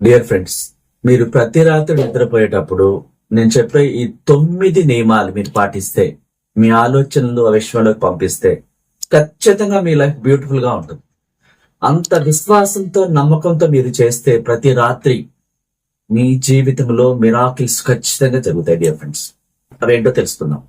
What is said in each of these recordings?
Dear friends మీరు ప్రతి రాత్రి నిద్రపోయేటప్పుడు నేను చెప్పే ఈ తొమ్మిది నియమాలు మీరు పాటిస్తే మీ ఆలోచనలు ఆ విశ్వంలోకి పంపిస్తే ఖచ్చితంగా మీ లైఫ్ బ్యూటిఫుల్గా ఉంటుంది. అంత విశ్వాసంతో నమ్మకంతో మీరు చేస్తే ప్రతి రాత్రి మీ జీవితంలో మిరాకిల్స్ ఖచ్చితంగా జరుగుతాయి డియర్ ఫ్రెండ్స్ అవేంటో తెలుసుకుందాం.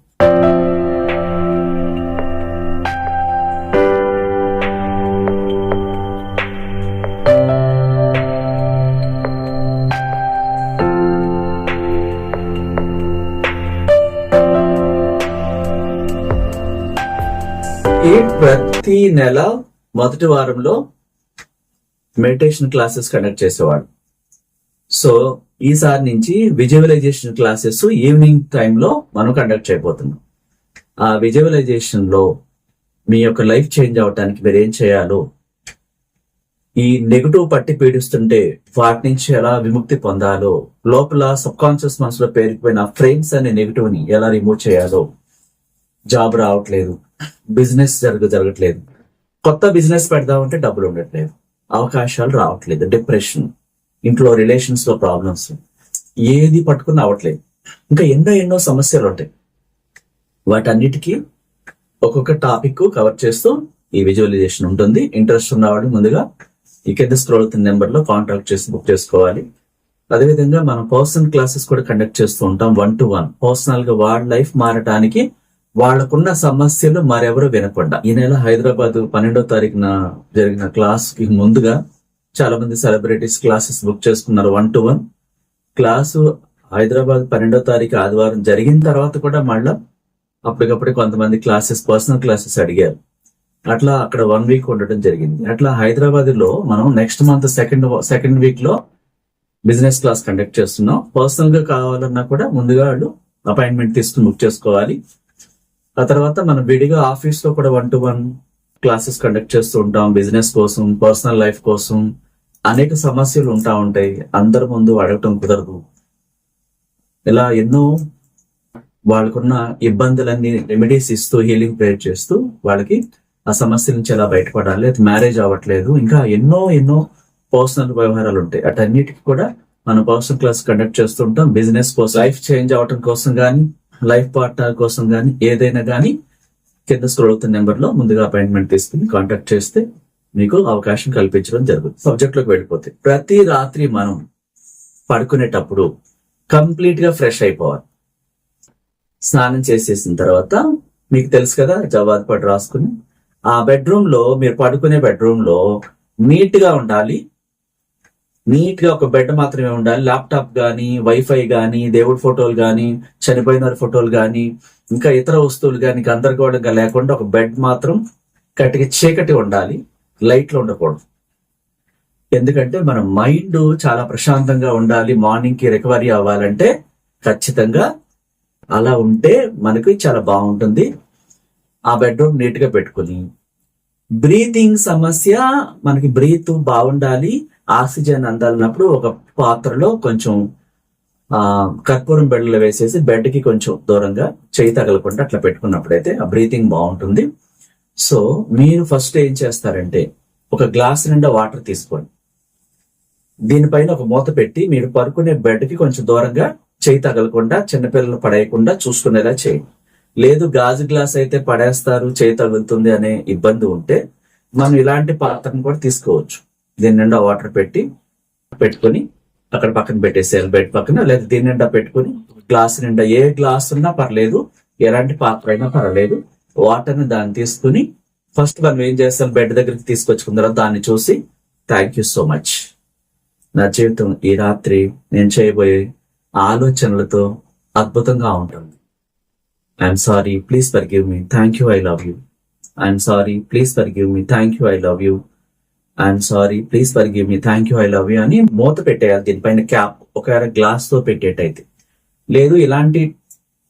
ఈ ప్రతి నెల మొదటి వారంలో మెడిటేషన్ క్లాసెస్ కండక్ట్ చేసేవాడు. సో ఈసారి నుంచి విజువలైజేషన్ క్లాసెస్ ఈవినింగ్ టైంలో మనం కండక్ట్ చేయబోతున్నాం. ఆ విజువలైజేషన్లో మీ యొక్క లైఫ్ చేంజ్ అవటానికి మీరు ఏం చేయాలో ఈ నెగటివ్ పట్టి పీడిస్తుంటే వాటి నుంచి ఎలా విముక్తి పొందాలో లోపల సబ్ కాన్షియస్ మనసులో పేరుకుపోయిన ఫ్రేమ్స్ అనే నెగటివ్ని ఎలా రిమూవ్ చేయాలో జాబ్ రావట్లేదు. బిజినెస్ జరగ జరగట్లేదు. కొత్త బిజినెస్ పెడదామంటే డబ్బులు ఉండట్లేదు. అవకాశాలు రావట్లేదు. డిప్రెషన్. ఇంట్లో రిలేషన్స్లో ప్రాబ్లమ్స్. ఏది పట్టుకుని అవ్వట్లేదు ఇంకా ఎన్నో ఎన్నో సమస్యలు ఉంటాయి. వాటన్నిటికీ ఒక్కొక్క టాపిక్ కవర్ చేస్తూ ఈ విజువలైజేషన్ ఉంటుంది. ఇంట్రెస్ట్ ఉన్నవాడు ముందుగా ఈ కింద స్క్రోల్ అవుతున్న నెంబర్లో కాంటాక్ట్ చేసి బుక్ చేసుకోవాలి. అదేవిధంగా మనం పర్సనల్ క్లాసెస్ కూడా కండక్ట్ చేస్తూ ఉంటాం. One to one. పర్సనల్గా వాళ్ళ లైఫ్ మారటానికి వాళ్ళకున్న సమస్యలు మరెవరు వినకుండా. ఈ నెల హైదరాబాద్ పన్నెండో తారీఖున జరిగిన క్లాస్కి ముందుగా చాలా మంది సెలబ్రిటీస్ క్లాసెస్ బుక్ చేసుకున్నారు one to one. Class Hyderabad పన్నెండో తారీఖు ఆదివారం జరిగిన తర్వాత కూడా మళ్ళా అప్పటికప్పుడు కొంతమంది క్లాసెస్ పర్సనల్ క్లాసెస్ అడిగారు. అట్లా అక్కడ వన్ వీక్ ఉండటం జరిగింది. అట్లా హైదరాబాద్లో మనం నెక్స్ట్ మంత్ సెకండ్ సెకండ్ వీక్లో బిజినెస్ క్లాస్ కండక్ట్ చేస్తున్నాం. పర్సనల్గా కావాలన్నా కూడా ముందుగా వాళ్ళు అపాయింట్మెంట్ తీసుకుని బుక్ చేసుకోవాలి. ఆ తర్వాత మనం విడిగా ఆఫీస్లో కూడా one to one classes conduct చేస్తూ ఉంటాం బిజినెస్ కోసం పర్సనల్ లైఫ్ కోసం. అనేక సమస్యలు ఉంటా ఉంటాయి. అందరి ముందు అడగటం కుదరదు. ఇలా ఎన్నో వాళ్ళకున్న ఇబ్బందులన్నీ రెమెడీస్ ఇస్తూ హీలింగ్ ప్రేర్ చేస్తూ వాళ్ళకి ఆ సమస్య నుంచి ఎలా బయటపడాలి అది మ్యారేజ్ అవ్వట్లేదు. ఇంకా ఎన్నో ఎన్నో పర్సనల్ వ్యవహారాలు ఉంటాయి. అటన్నిటికి కూడా మనం పర్సనల్ క్లాస్ కండక్ట్ చేస్తుంటాం బిజినెస్ కోసం లైఫ్ చేంజ్ అవటం కోసం కానీ లైఫ్ పార్ట్నర్ కోసం కానీ ఏదైనా కానీ కింద స్క్రోల్ అవుతున్న నెంబర్లో ముందుగా అపాయింట్మెంట్ తీసుకుని కాంటాక్ట్ చేస్తే మీకు అవకాశం కల్పించడం జరుగుతుంది. సబ్జెక్ట్లోకి వెళ్ళిపోతే ప్రతి రాత్రి మనం పడుకునేటప్పుడు కంప్లీట్గా ఫ్రెష్ అయిపోవాలి. స్నానం చేసేసిన తర్వాత మీకు తెలుసు కదా జవాద్ పట్టు రాసుకుని ఆ బెడ్రూమ్లో మీరు పడుకునే బెడ్రూమ్లో నీట్గా ఉండాలి. నీట్గా ఒక బెడ్ మాత్రమే ఉండాలి. ల్యాప్టాప్ కానీ వైఫై కానీ దేవుడి ఫోటోలు కానీ చనిపోయిన వారి ఫోటోలు కానీ ఇంకా ఇతర వస్తువులు కానీ గందరగోళంగా లేకుండా ఒక బెడ్ మాత్రం కటికి చీకటి ఉండాలి. లైట్లు ఉండకూడదు. ఎందుకంటే మన మైండ్ చాలా ప్రశాంతంగా ఉండాలి. మార్నింగ్కి రికవరీ అవ్వాలంటే ఖచ్చితంగా అలా ఉంటే మనకి చాలా బాగుంటుంది. ఆ బెడ్రూమ్ నీట్గా పెట్టుకుని. బ్రీతింగ్ సమస్య మనకి బ్రీత్ బాగుండాలి. ఆక్సిజన్ అందాలన్నప్పుడు ఒక పాత్రలో కొంచెం ఆ కర్పూరం బెడ్లు వేసేసి బెడ్కి కొంచెం దూరంగా చేయి తగలకుండా అట్లా పెట్టుకున్నప్పుడైతే ఆ బ్రీతింగ్ బాగుంటుంది. సో మీరు ఫస్ట్ ఏం చేస్తారంటే ఒక గ్లాస్ నిండా వాటర్ తీసుకోండి. దీనిపైన ఒక మూత పెట్టి మీరు పడుకునే బెడ్కి కొంచెం దూరంగా చేయి తగలకుండా చిన్నపిల్లలు పడేయకుండా చూసుకునేలా చేయండి. లేదు గాజు గ్లాస్ అయితే పడేస్తారు చేయి తగులుతుంది అనే ఇబ్బంది ఉంటే మనం ఇలాంటి పాత్రను కూడా తీసుకోవచ్చు. దీని నిండా వాటర్ పెట్టి పెట్టుకొని అక్కడ పక్కన పెట్టేసేయాలి. బెడ్ పక్కన లేదా దీని నిండా పెట్టుకుని గ్లాస్ నిండా ఏ గ్లాస్ ఉన్నా పర్లేదు ఎలాంటి పాత్ర అయినా పర్లేదు. వాటర్ని దాన్ని తీసుకుని ఫస్ట్ మనం ఏం చేస్తాం? బెడ్ దగ్గరికి తీసుకొచ్చుకున్న తర్వాత దాన్ని చూసి థ్యాంక్ యూ సో మచ్ నా జీవితం ఈ రాత్రి నేను చేయబోయే ఆలోచనలతో అద్భుతంగా ఉంటుంది. I'm sorry please forgive me thank you I love you I'm sorry please forgive me thank you I love you I'm sorry please forgive me thank you I love you అని మూత పెట్టేయాలి. దీనిపైన క్యాప్ ఒకవేళ గ్లాస్తో పెట్టేటైతే. లేదు ఇలాంటి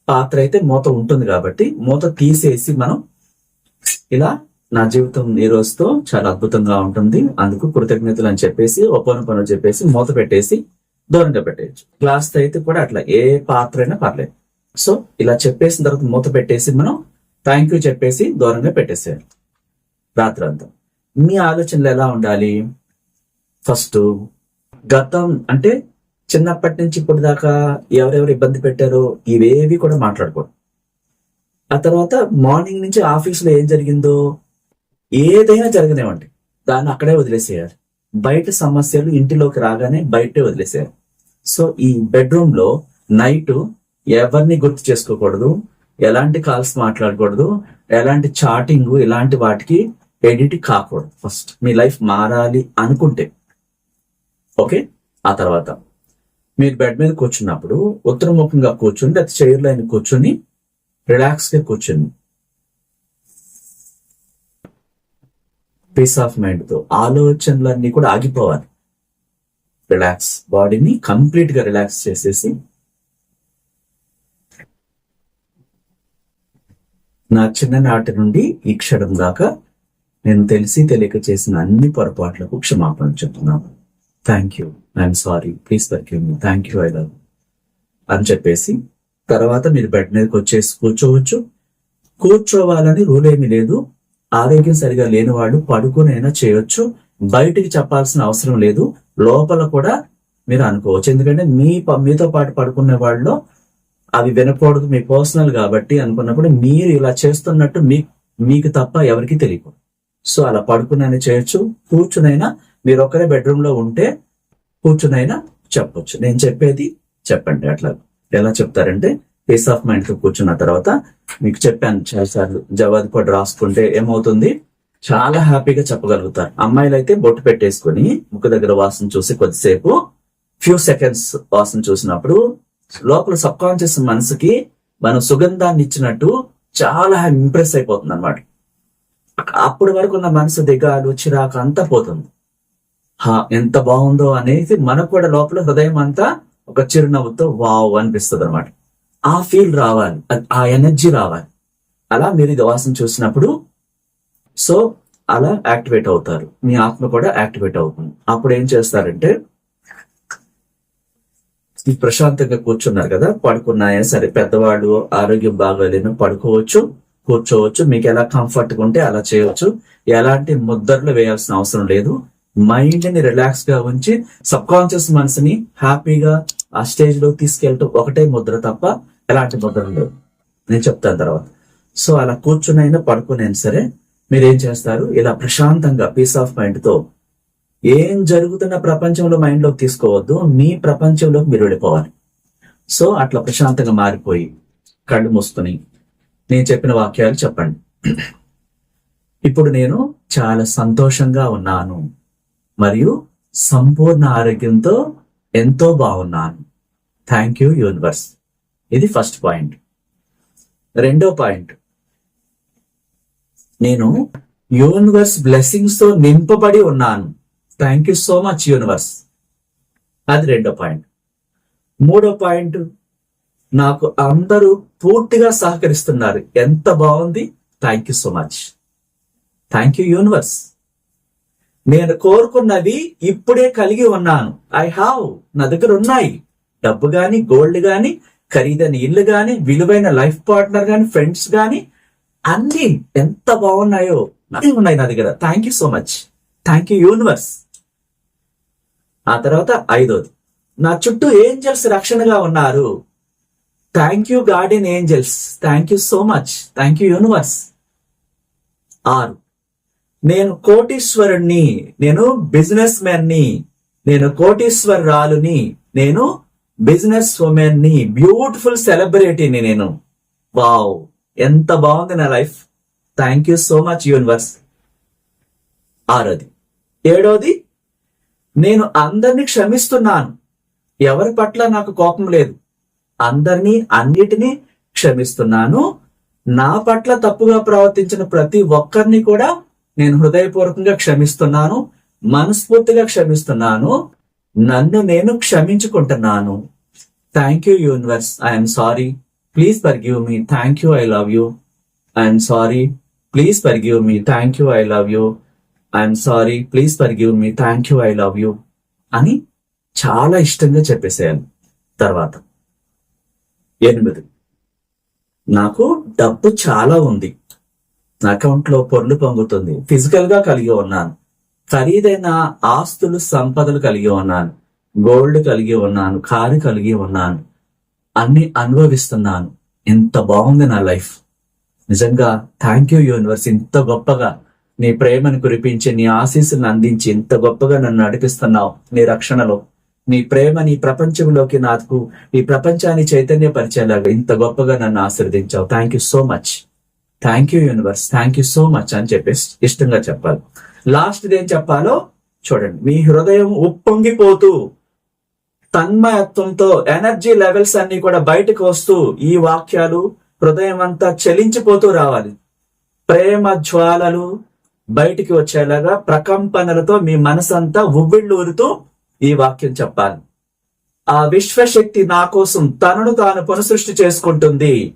పాత్ర అయితే మూత ఉంటుంది కాబట్టి మూత తీసేసి మనం ఇలా నా జీవితం ఈ రోజుతో చాలా అద్భుతంగా ఉంటుంది. అందుకు కృతజ్ఞతలు అని చెప్పేసి ఒప్పన పనులు చెప్పేసి మూత పెట్టేసి దూరంగా పెట్టేయచ్చు. గ్లాస్తో అయితే కూడా అట్లా ఏ పాత్ర అయినా పర్లేదు. సో ఇలా చెప్పేసిన తర్వాత మూత పెట్టేసి మనం థ్యాంక్ యూ చెప్పేసి దూరంగా పెట్టేసేయాలి. రాత్రి అంతా మీ ఆలోచనలు ఎలా ఉండాలి? ఫస్ట్ గతం అంటే చిన్నప్పటి నుంచి ఇప్పుడు దాకా ఎవరెవరు ఇబ్బంది పెట్టారో ఇవేవి కూడా మాట్లాడకూడదు ఆ తర్వాత మార్నింగ్ నుంచి ఆఫీస్లో ఏం జరిగిందో ఏదైనా జరగనివ్వండి. దాన్ని అక్కడే వదిలేసేయాలి. బయట సమస్యలు ఇంటిలోకి రాగానే బయటే వదిలేసేయాలి. సో ఈ బెడ్రూమ్లో నైట్ ఎవరిని గుర్తు చేసుకోకూడదు ఎలాంటి కాల్స్ మాట్లాడకూడదు ఎలాంటి చాటింగ్ ఇలాంటి వాటికి ఎడిట్ కాకూడదు. ఫస్ట్ మీ లైఫ్ మారాలి అనుకుంటే. ఓకే ఆ తర్వాత మీరు బెడ్ మీద కూర్చున్నప్పుడు ఉత్తరముఖంగా కూర్చుని లేదా చైర్లో లైన్ కూర్చొని రిలాక్స్గా కూర్చొని పీస్ ఆఫ్ మైండ్తో ఆలోచనలన్నీ కూడా ఆగిపోవాలి. రిలాక్స్ బాడీని కంప్లీట్గా రిలాక్స్ చేసేసి నా చిన్ననాటి నుండి ఈ క్షణం దాకా నేను తెలిసి తెలియక చేసిన అన్ని పొరపాట్లకు క్షమాపణ చెప్తున్నాను. Thank you I'm sorry please forgive me thank you I love అని చెప్పేసి తర్వాత మీరు బెడ్ మీదకి వచ్చేసి కూర్చోవచ్చు. కూర్చోవాలని రూల్ ఏమీ లేదు. ఆరోగ్యం సరిగా లేని వాళ్ళు పడుకునైనా చేయొచ్చు. బయటికి చెప్పాల్సిన అవసరం లేదు. లోపల కూడా మీరు అనుకోవచ్చు. ఎందుకంటే మీ ప- మీతో పాటు పడుకునే వాళ్ళు అవి వినకూడదు. మీ పర్సనల్ కాబట్టి అనుకున్నప్పుడు మీరు ఇలా చేస్తున్నట్టు మీ మీకు తప్ప ఎవరికి తెలియకూడదు. సో అలా పడుకునైనా చేయొచ్చు కూర్చునైనా మీరు ఒక్కరే బెడ్రూమ్లో ఉంటే కూర్చునైనా చెప్పొచ్చు. నేను చెప్పేది చెప్పండి అట్లా ఎలా చెప్తారంటే పీస్ ఆఫ్ మైండ్తో కూర్చున్న తర్వాత మీకు చెప్పాను చేసారు జవాబు కూడా రాసుకుంటే ఏమవుతుంది? చాలా హ్యాపీగా చెప్పగలుగుతారు. అమ్మాయిలు అయితే బొట్టు పెట్టేసుకుని ముక్కు దగ్గర వాసన చూసి కొద్దిసేపు ఫ్యూ సెకండ్స్ వాసన చూసినప్పుడు లోపల సబ్ కాన్షియస్ మనసుకి మనం సుగంధాన్ని ఇచ్చినట్టు చాలా ఇంప్రెస్ అయిపోతుంది అనమాట అప్పటి వరకు ఉన్న మనసు దిగాలు చిరాకు అంతా పోతుంది. హా ఎంత బాగుందో అనేది మనకు కూడా లోపల హృదయం అంతా ఒక చిరునవ్వుతో వావ్ అనిపిస్తుంది అనమాట ఆ ఫీల్ రావాలి ఆ ఎనర్జీ రావాలి. అలా మీరు ఇది వాసన చూసినప్పుడు సో అలా యాక్టివేట్ అవుతారు. మీ ఆత్మ కూడా యాక్టివేట్ అవుతుంది. అప్పుడు ఏం చేస్తారంటే ఈ ప్రశాంతంగా కూర్చున్నారు కదా పడుకున్నాయా సరే పెద్దవాళ్ళు ఆరోగ్యం బాగోలేను పడుకోవచ్చు. కూర్చోవచ్చు. మీకు ఎలా కంఫర్ట్గా ఉంటే అలా చేయవచ్చు. ఎలాంటి ముద్దర్లు వేయాల్సిన అవసరం లేదు. మైండ్ని రిలాక్స్గా ఉంచి సబ్ కాన్షియస్ మనసుని హ్యాపీగా ఆ స్టేజ్లో తీసుకెళ్ళటం ఒకటే ముద్ర తప్ప ఎలాంటి ముద్రలు లేవు నేను చెప్తాను తర్వాత. సో అలా కూర్చునైనా పడుకునైనా సరే మీరు ఏం చేస్తారు? ఇలా ప్రశాంతంగా పీస్ ఆఫ్ మైండ్తో ఏం జరుగుతున్న ప్రపంచంలో మైండ్లోకి తీసుకోవద్దు. మీ ప్రపంచంలోకి మీరు వెళ్ళిపోవాలి. సో అట్లా ప్రశాంతంగా మారిపోయి కళ్ళు మూసుకుని నేను చెప్పిన వాక్యాలు చెప్పండి. ఇప్పుడు నేను చాలా సంతోషంగా ఉన్నాను. మరియు సంపూర్ణ ఆరోగ్యంతో ఎంతో బాగున్నాను. థ్యాంక్ యూ యూనివర్స్ ఇది ఫస్ట్ పాయింట్ రెండో పాయింట్ నేను యూనివర్స్ బ్లెస్సింగ్స్తో నింపబడి ఉన్నాను. Thank you so much universe అది రెండో పాయింట్ మూడో పాయింట్ నాకు అందరూ పూర్తిగా సహకరిస్తున్నారు. ఎంత బాగుంది? Thank you so much thank you universe నేను కోరుకున్నది ఇప్పుడే కలిగి ఉన్నాను. ఐ హావ్ నా దగ్గర ఉన్నాయి. డబ్బు గాని గోల్డ్ గాని ఖరీదైన ఇల్లు గాని విలువైన లైఫ్ పార్ట్నర్ గాని ఫ్రెండ్స్ గాని అన్ని ఎంత బాగున్నాయో అన్ని ఉన్నాయి నా దగ్గర. Thank you so much thank you universe ఆ తర్వాత ఐదోది. నా చుట్టూ ఏంజల్స్ రక్షణగా ఉన్నారు. Thank you guardian angels thank you so much thank you universe ఆరు. నేను కోటీశ్వరుణ్ణి నేను బిజినెస్ మ్యాన్ని నేను కోటీశ్వరరాలుని నేను బిజినెస్ ఉమెన్ని బ్యూటిఫుల్ సెలబ్రిటీని నేను. వావ్ ఎంత బాగుంది నా life. Thank you so much universe ఆరోది. ఏడోది నేను అందరినీ క్షమిస్తున్నాను. ఎవరి పట్ల నాకు కోపం లేదు. అందరినీ అన్నిటినీ క్షమిస్తున్నాను. నా పట్ల తప్పుగా ప్రవర్తించిన ప్రతి ఒక్కరిని కూడా నేను హృదయపూర్వకంగా క్షమిస్తున్నాను. మనస్ఫూర్తిగా క్షమిస్తున్నాను. నన్ను నేను క్షమించుకుంటున్నాను. Thank you universe I'm sorry please forgive me thank you I love you I'm sorry please forgive me thank you I love you I'm sorry please forgive me thank you I love you అని చాలా ఇష్టంగా చెప్పేసేయాలి. తర్వాత. ఎనిమిది. నాకు డబ్బు చాలా ఉంది. నా అకౌంట్లో పొర్లు పొంగుతుంది. ఫిజికల్గా కలిగి ఉన్నాను. ఖరీదైన ఆస్తులు సంపదలు కలిగి ఉన్నాను. గోల్డ్ కలిగి ఉన్నాను. కారు కలిగి ఉన్నాను. అన్ని అనుభవిస్తున్నాను. ఇంత బాగుంది నా లైఫ్. నిజంగా థ్యాంక్ యూ యూనివర్స్. ఇంత గొప్పగా నీ ప్రేమను కురిపించి నీ ఆశీస్సులను అందించి ఇంత గొప్పగా నన్ను నడిపిస్తున్నావు. నీ రక్షణలో. నీ ప్రేమ నీ ప్రపంచంలోకి నాకు ఈ ప్రపంచాన్ని చైతన్యపరిచేలాగా ఇంత గొప్పగా నన్ను ఆశీర్వదించావు. Thank you so much thank you universe thank you so much అని చెప్పేసి ఇష్టంగా చెప్పాలి. లాస్ట్ ఏం చెప్పాలో చూడండి. మీ హృదయం ఉప్పొంగిపోతూ తన్మయత్వంతో ఎనర్జీ లెవెల్స్ అన్ని కూడా బయటకు వస్తూ ఈ వాక్యాలు హృదయం అంతా చలించిపోతూ రావాలి. ప్రేమ జ్వాలలు బయటికి వచ్చేలాగా ప్రకంపనలతో మీ మనసంతా ఉవ్విళ్ళూరుతూ ఈ వాక్యం చెప్పాలి. ఆ విశ్వశక్తి నా కోసం తనను తాను పునసృష్టి చేసుకుంటుంది.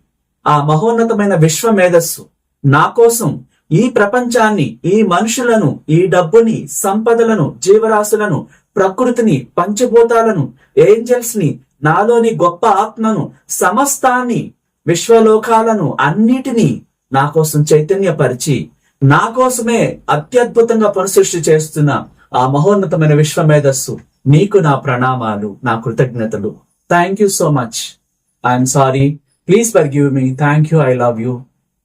ఆ మహోన్నతమైన విశ్వ మేధస్సు నా కోసం ఈ ప్రపంచాన్ని ఈ మనుషులను ఈ డబ్బుని సంపదలను జీవరాశులను ప్రకృతిని పంచభూతాలను ఏంజల్స్ని నాలోని గొప్ప ఆత్మను సమస్తాన్ని విశ్వలోకాలను అన్నిటినీ నా కోసం చైతన్యపరిచి నా కోసమే అత్యద్భుతంగా పరిసృష్టి చేస్తున్న ఆ మహోన్నతమైన విశ్వ మేధస్సు. నీకు నా ప్రణామాలు నా కృతజ్ఞతలు. Thank you so much I'm sorry please forgive me thank you I love you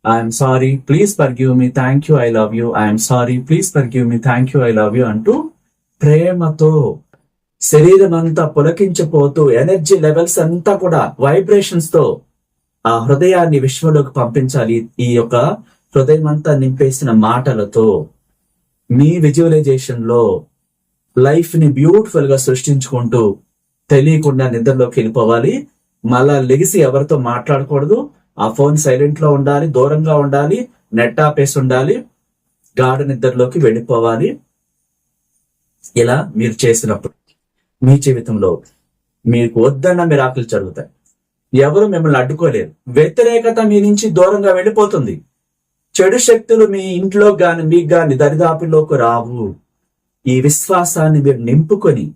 I'm sorry please forgive me thank you I love you I'm sorry please forgive me thank you I love you అంటూ ప్రేమతో శరీరం అంతా పులకించిపోతూ energy levels అంతా కూడా వైబ్రేషన్స్తో ఆ హృదయాన్ని విశ్వంలోకి పంపించాలి ఈ యొక్క హృదయం అంతా నింపేసిన మాటలతో మీ విజువలైజేషన్లో లైఫ్ని బ్యూటిఫుల్గా సృష్టించుకుంటూ తెలియకుండా నిద్రలోకి వెళ్ళిపోవాలి. మళ్ళా లెగిసి ఎవరితో మాట్లాడకూడదు. ఆ ఫోన్ సైలెంట్లో ఉండాలి దూరంగా ఉండాలి నెట్ ఆపేసి ఉండాలి గాఢ నిద్రలోకి వెళ్ళిపోవాలి. ఇలా మీరు చేసినప్పుడు మీ జీవితంలో మీకు వద్దన్న మిరాకులు జరుగుతాయి. ఎవరు మిమ్మల్ని అడ్డుకోలేరు. వ్యతిరేకత మీ నుంచి దూరంగా వెళ్ళిపోతుంది. చెడు శక్తులు మీ ఇంట్లో గాని మీకు గాని దరిదాపుల్లోకి రావు. ఈ విశ్వాసాన్ని మీరు నింపుకొని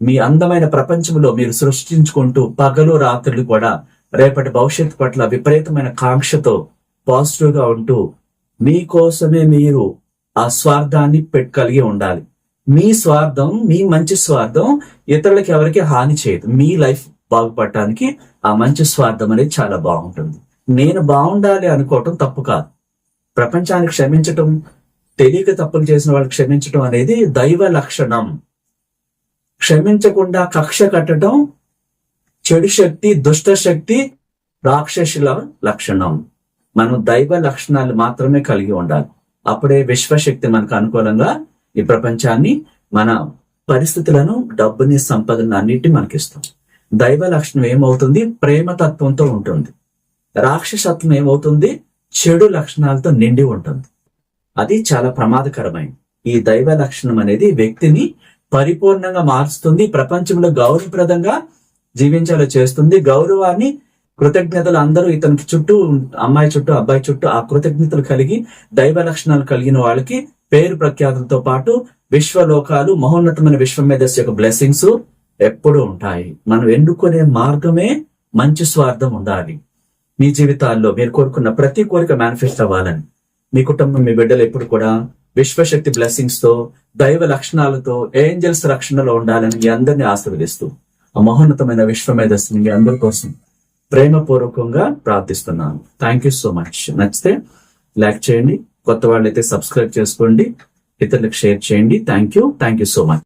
మీ అందమైన ప్రపంచంలో మీరు సృష్టించుకుంటూ పగలు రాత్రులు కూడా రేపటి భవిష్యత్తు పట్ల విపరీతమైన కాంక్షతో పాజిటివ్గా ఉంటూ మీకోసమే మీరు ఆ స్వార్థాన్ని పెట్ కలిగి ఉండాలి. మీ స్వార్థం మీ మంచి స్వార్థం ఇతరులకి ఎవరికి హాని చేయదు. మీ లైఫ్ బాగుపడటానికి ఆ మంచి స్వార్థం అనేది చాలా బాగుంటుంది. నేను బాగుండాలి అనుకోవటం తప్పు కాదు. ప్రపంచాన్ని క్షమించటం తెలియక తప్పులు చేసిన వాళ్ళు క్షమించడం అనేది దైవ లక్షణం. క్షమించకుండా కక్ష కట్టడం చెడు శక్తి దుష్ట శక్తి రాక్షసుల లక్షణం. మనం దైవ లక్షణాలు మాత్రమే కలిగి ఉండాలి. అప్పుడే విశ్వశక్తి మనకు అనుకూలంగా ఈ ప్రపంచాన్ని మన పరిస్థితులను డబ్బుని సంపదను అన్నిటి మనకిస్తాం. దైవ లక్షణం ఏమవుతుంది? ప్రేమ తత్వంతో ఉంటుంది. రాక్షసత్వం ఏమవుతుంది? చెడు లక్షణాలతో నిండి ఉంటుంది. అది చాలా ప్రమాదకరమైంది. ఈ దైవ లక్షణం అనేది వ్యక్తిని పరిపూర్ణంగా మారుస్తుంది ప్రపంచంలో గౌరవప్రదంగా జీవించేలా చేస్తుంది. గౌరవాన్ని కృతజ్ఞతలు అందరూ ఇతనికి చుట్టూ అమ్మాయి చుట్టూ అబ్బాయి చుట్టూ ఆ కృతజ్ఞతలు కలిగి దైవ లక్షణాలు కలిగిన వాళ్ళకి పేరు ప్రఖ్యాతులతో పాటు విశ్వలోకాలు మహోన్నతమైన విశ్వం మేధస్సు యొక్క బ్లెస్సింగ్స్ ఎప్పుడూ ఉంటాయి. మనం ఎన్నుకునే మార్గమే మంచి స్వార్థం ఉండాలి. మీ జీవితాల్లో మీరు కోరుకున్న ప్రతి కోరిక మేనిఫెస్ట్ అవ్వాలని మీ కుటుంబం మీ బిడ్డలు ఎప్పుడు కూడా విశ్వశక్తి బ్లెస్సింగ్స్తో దైవ లక్షణాలతో ఏంజల్స్ రక్షణలో ఉండాలని మీ అందరినీ ఆశీర్వదిస్తూ ఆ మహోన్నతమైన విశ్వమేధస్సుని మీ అందరి కోసం ప్రేమపూర్వకంగా ప్రార్థిస్తున్నాను. థ్యాంక్ యూ సో మచ్ నచ్చితే లైక్ చేయండి కొత్త వాళ్ళైతే సబ్స్క్రైబ్ చేసుకోండి ఇతరులకు షేర్ చేయండి. Thank you thank you so much